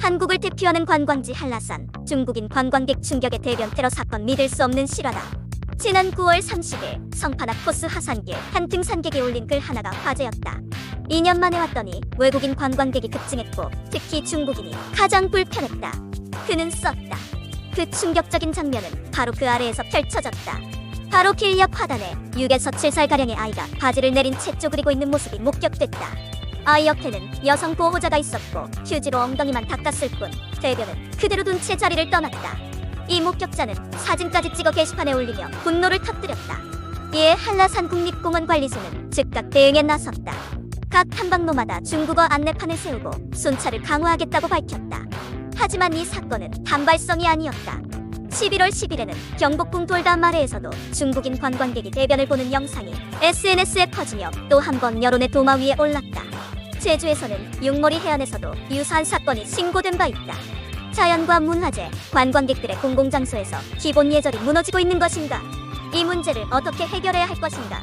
한국을 대표하는 관광지 한라산 중국인 관광객 충격의 대변 테러 사건 믿을 수 없는 실화다. 지난 9월 30일 성파나 코스 하산길 한 등산객이 올린 글 하나가 화제였다. 2년 만에 왔더니 외국인 관광객이 급증했고 특히 중국인이 가장 불편했다. 그는 썼다. 그 충격적인 장면은 바로 그 아래에서 펼쳐졌다. 바로 길옆 화단에 6에서 7살 가량의 아이가 바지를 내린 채 쪼그리고 있는 모습이 목격됐다. 아이 옆에는 여성 보호자가 있었고 휴지로 엉덩이만 닦았을 뿐 대변은 그대로 둔 채 자리를 떠났다. 이 목격자는 사진까지 찍어 게시판에 올리며 분노를 터뜨렸다. 이에 한라산 국립공원 관리소는 즉각 대응에 나섰다. 각 탐방로마다 중국어 안내판을 세우고 순찰을 강화하겠다고 밝혔다. 하지만 이 사건은 단발성이 아니었다. 11월 10일에는 경복궁 돌담 아래에서도 중국인 관광객이 대변을 보는 영상이 SNS에 퍼지며 또 한 번 여론의 도마 위에 올랐다. 제주에서는 육모리 해안에서도 유사한 사건이 신고된 바 있다. 자연과 문화재, 관광객들의 공공장소에서 기본 예절이 무너지고 있는 것인가? 이 문제를 어떻게 해결해야 할 것인가?